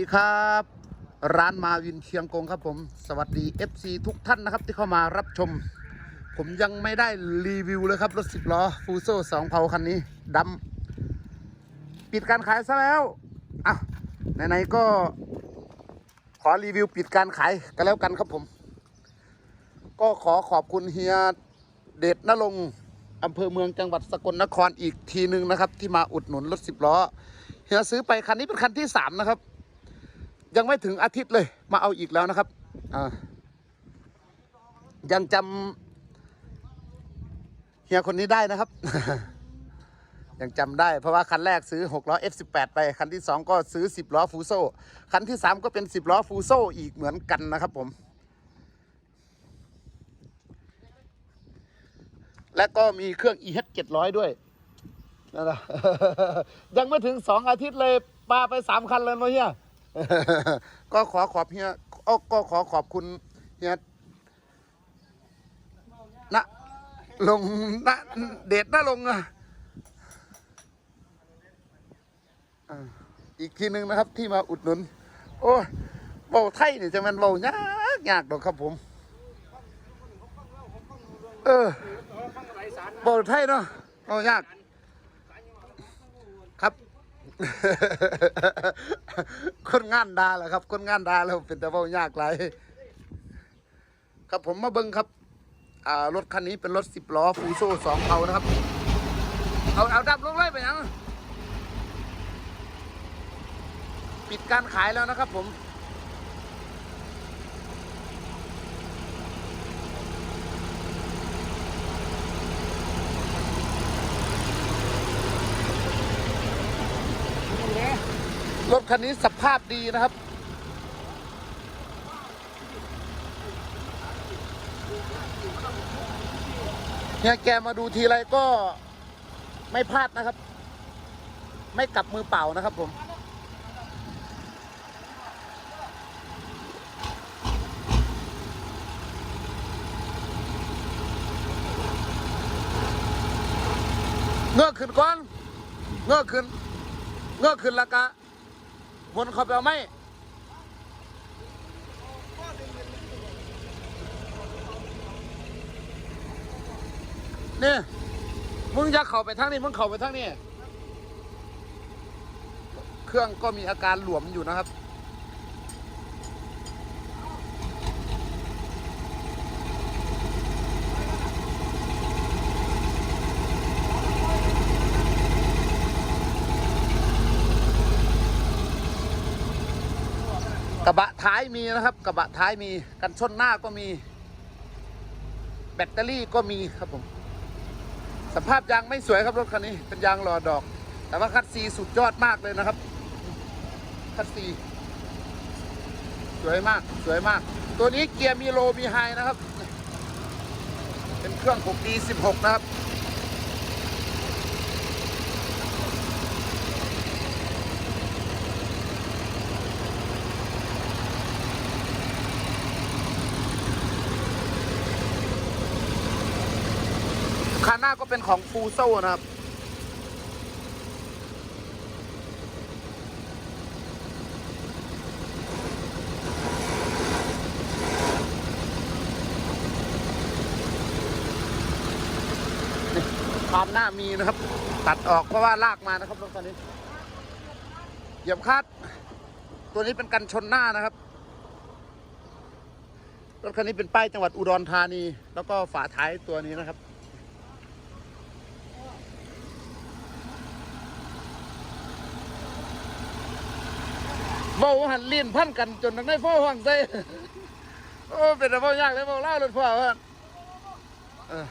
ดีครับ ร้านมาวินเชียงกงครับผม สวัสดี FC ทุกท่านนะครับที่เข้ามารับชม ผมยังไม่ได้รีวิวเลยครับ รถสิบล้อฟูโซ่สองเผาคันนี้ดำปิดการขายซะแล้วอะไหนๆก็ขอรีวิวปิดการขายกันแล้วกันครับผม ก็ขอขอบคุณเฮียเดชนรงอำเภอเมืองจังหวัดสกลนครอีกทีหนึ่งนะครับ ที่มาอุดหนุนรถสิบล้อเฮียซื้อไปคันนี้เป็นคันที่สามนะครับ ยังไม่ถึงอาทิตย์เลย มาเอาอีกแล้วนะครับอ่ายังจำเฮียคนนี้ได้นะครับ ยังจำได้เพราะว่าคันแรกซื้อ6ล้อ F18 ไป คันที่ 2 ก็ซื้อ 10ล้อฟูโซคันที่ 3 ก็เป็น 10ล้อฟูโซอีกเหมือนกันนะครับผม และก็มีเครื่อง EH 700 ด้วยนั่นแหละยังไม่ถึง 2 อาทิตย์เลยปาไป 3 คันเลยเนาะเฮีย ก็ขอขอบเฮียอ้อก็ขอขอบคุณเฮียนะลงนะเดชนะลงอะอ่าอีกทีหนึ่งนะครับที่มาอุดหนุน โอ้ยเบาไทยเนี่ยจะมันเบายากยากดอกครับผม เออเบาไทยเนาะเบายาก คนงานดาแล้วครับ คนงานดาแล้วเป็นแต่ว่ายากไรครับผมมาเบิ้งครับ อ่ารถคันนี้เป็นรถสิบล้อฟูโซ่สองเขานะครับ เอาเอาดับลงเลยไปยังปิดการขายแล้วนะครับผม รถคันนี้สภาพดีนะครับ เนี่ยแกมาดูทีไรก็ไม่พลาดนะครับ ไม่กลับมือเปล่านะครับผมเงือกขึ้นก่อน เงือกขึ้น เงือกขึ้นละกะ วนเขาไปเอาไหมนี่มึงอย่าเข้าไปทางนี้มึงเข้าไปทางนี้ เครื่องก็มีอาการหลวมอยู่นะครับ ระบะท้ายมีนะครับ กระบะท้ายมีกันชนหน้าก็มี แบตเตอรี่ก็มีครับผม สภาพยางไม่สวยครับรถคันนี้ เป็นยางหล่อดอก แต่ว่าคัดซีสุดยอดมากเลยนะครับ คัดซีสวยมากสวยมาก ตัวนี้เกียร์มีโลมีไฮนะครับ เป็นเครื่อง 6D 16 นะครับ คันหน้าก็เป็นของฟูโซนะครับพามหน้ามีนะครับ ตัดออกเพราะว่าลากมานะครับรถคันนี้เหยียบคาดตัวนี้เป็นกันชนหน้านะครับรถคันนี้เป็นป้ายจังหวัดอุดรธานี แล้วก็ฝาท้ายตัวนี้นะครับ เบาหันเลียนพันกันจนทั้งได้พ่อห่วงใจโอ้เป็นแต่เบายากเลยเบาเล่ารถพ่อว่าเออ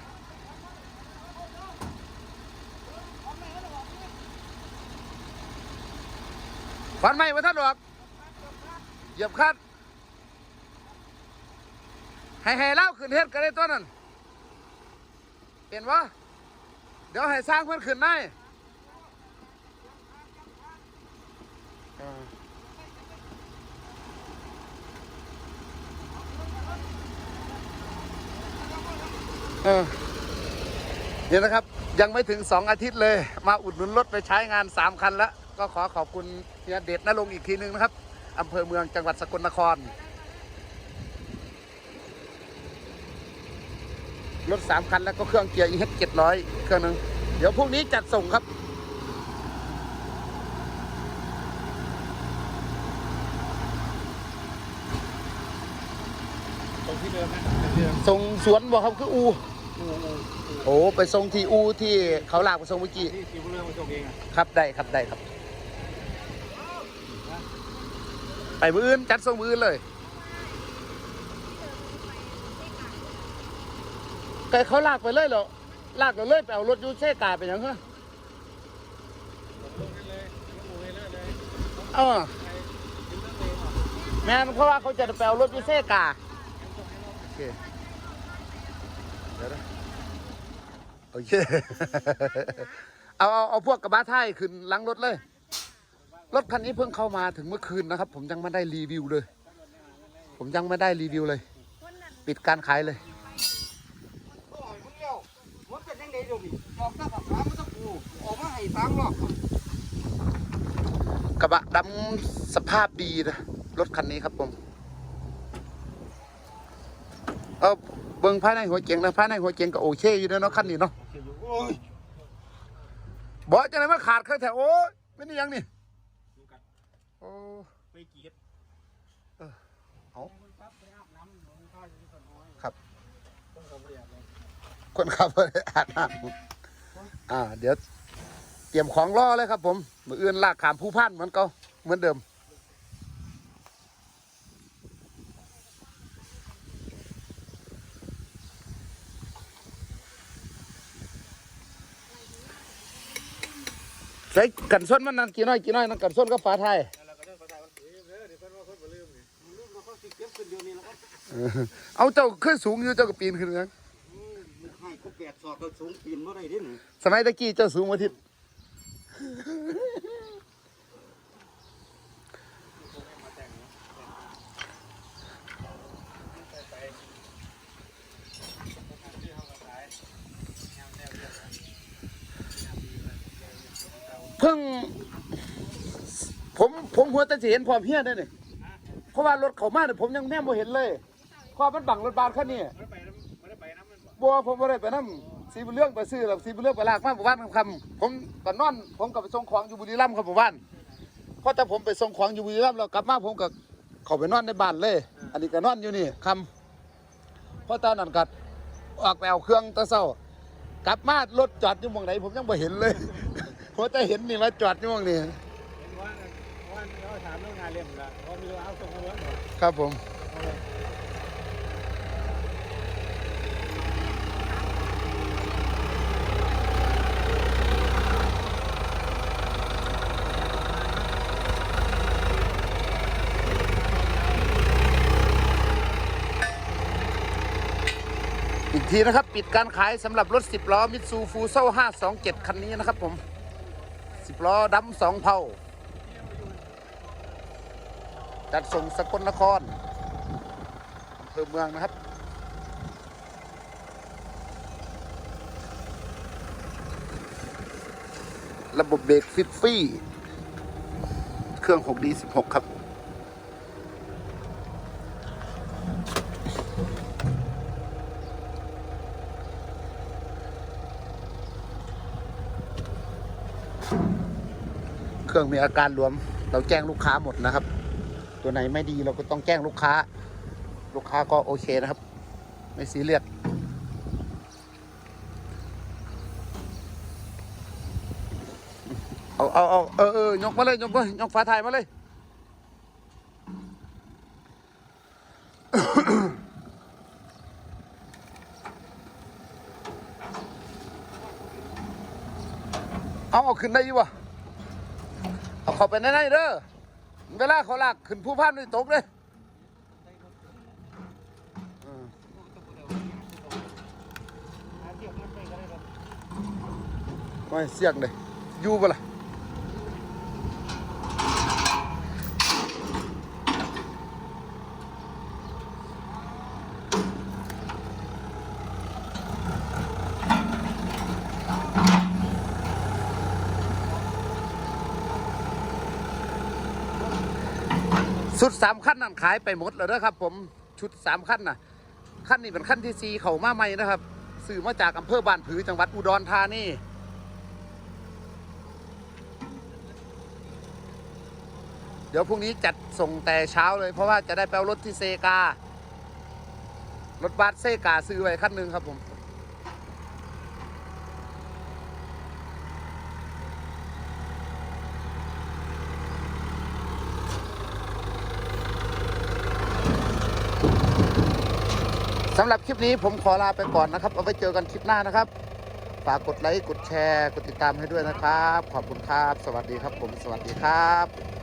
ฟันไม่มาท่านหรอกเหยียบคัดให้ให้เล่าขึ้นเฮ็ดกันได้ตัวนั้นเห็นวะเดี๋ยวให้สร้างเพื่อนขึ้นได้ เออเออเดี๋ยวนะครับ ยังไม่ถึง 2 อาทิตย์เลย มาอุดหนุนรถไปใช้งาน 3 คันแล้วก็ขอขอบคุณเฮียเดชนรงค์อีกทีนึงนะครับอำเภอเมืองจังหวัดสกลนคร รถสามคันแล้วก็เครื่องเกียร์ EH 700 เครื่องหนึง เดี๋ยวพรุ่งนี้จัดส่งครับตรงที่เดิมนะเป็นเดิมส่งสวนบอกครับคืออูอูอู โอ้ไปส่งที่อูที่เขาลากไปส่งเมื่อกี้ที่ที่ผู้เรื่องมาส่งเองอะครับได้ครับได้ครับ ไปมืออื่นจัดส่งมืออื่นเลยไกเขาลากไปเลยเหรอลากไปเลยไปเอารถยูเซ่กาไปยังเหรอลงกันเลยลงอูให้เลิศเลยเออไปถึงตั้งเองอะแม่นเพราะว่าเขาจะไปเอารถยูเซ่กาโอเคเดี๋ยวนะ โอเค เอาเอาเอาพวกกระบะท้ายขึ้นหลังรถเลย รถคันนี้เพิ่งเข้ามาถึงเมื่อคืนนะครับ ผมยังไม่ได้รีวิวเลย ผมยังไม่ได้รีวิวเลย ปิดการขายเลยโอ้ยมึงเลี้ยวมันเป็นยังไงเดี๋ยวนี้ออกหน้าผักน้ำมันต้องกูออกมาให้สามรอบกระบะดำสภาพดีนะรถคันนี้ครับผม เออ เบิ่งภายในหัวเกียงนะภายในหัวเกียงก็โอเคอยู่นะเนาะคันนี้เนาะโอ้ยบอกจะไหนมาขาดเครื่องแถวโอ้ยเป็นอิหยังนี่ดูกันโอ้ไปกี่เฮ็ดเอาปั๊บไปอาบน้ำหลวงพ่ออยู่ที่ต้นน้อยครับต้องเอาไปอาบเลยคนขับไปอาบน้ำอ่า เดี๋ยว เตรียมของรอเลยครับผมมืออื่นลากขามผู้พันเหมือนเก่าเหมือนเดิม ใส่กันส้นมันนั่นกี่น้อยกี่น้อยนั่นกันส้นก็ฟ้าไทยเอาเจ้าขึ้นสูงอยู่เจ้าก็ปีนขึ้นยังมันให้เขาแปดสอดเราสูงปีนเมื่อไรดิหนูสมัยตะกี้เจ้าสูงกว่าทิศเพิ่ง ผมผมหัวแตะเห็นพร้อมเพี้ยได้เนี่ยเพราะว่ารถเขามาเนี่ยผมยังแนมบ่เห็นเลยเพราะมันบังรถบานคันนี้มันไปน้ำมันได้ไปน้ำมันบ่บัวผมบ่ได้ไปนํสีบุญเรื่องไปซื้อหรอกสีบุญเรื่องไปลากมาหมู่บ้านคำผมก็นอน ผมก็ไปส่งของอยู่บุรีรัมย์ครับหมู่บ้านเพราะแต่ผมไปส่งของอยู่บุรีรัมย์แล้วกลับมาผมก็เข้าไปนอนในบ้านเลย อันนี้ก็นอนอยู่นี่คำเพราะตอนนั้นก็ออกไปเอาเครื่องตะเช้ากลับมารถจอดอยู่มองไหนผมยังบ่เห็นเลยผมแต่เห็นนี่มาจอดอยู่มองนี้ เห็นว่าว่าเขา ถามเรื่องงานเล่มละว่ามีเอาส่งมาเบิ่งบ่ครับผม อีกทีนะครับ ปิดการขายสำหรับรถ 10 ล้อมิตซูฟูโซ่527 คันนี้นะครับผม 10 ล้อดำสองเผา จัดส่งสกลนครอำเภอเมืองนะครับ ระบบเบรกฟิตฟี่ เครื่อง 6D16 ครับเครื่องมีอาการรวม เราแจ้งลูกค้าหมดนะครับ ตัวไหนไม่ดีเราก็ต้องแจ้งลูกค้า ลูกค้าก็โอเคนะครับ ไม่ซีเรียสเอาเอาเอาเออเออยกมาเลยยกมายกฝาถ่ายมาเลยเอาเอาขึ้นได้ยี่วะเอาเข้าไปในในเด้อ เวลาเขาลากขึ้นผู้พันด้วยตกเลยไปก็ได้ครับไม่เสียงเลยอยู่ปะล่ะ สุดสามขั้นนั่นขายไปหมดแล้วนะครับ ผมชุดสามขั้นน่ะขั้นนี้เป็นขั้นที่สี่เขามาใหม่นะครับสื่อมาจากอำเภอบ้านผือจังหวัดอุดรธานีเดี๋ยวพรุ่งนี้จัดส่งแต่เช้าเลย เพราะว่าจะได้ไปเอารถที่เซการถบัสเซกาซื้อไว้คันหนึ่งครับผม สำหรับคลิปนี้ผมขอลาไปก่อนนะครับ เอาไว้เจอกันคลิปหน้านะครับ ฝากกดไลค์ กดแชร์ กดติดตามให้ด้วยนะครับ ขอบคุณครับ สวัสดีครับผม สวัสดีครับ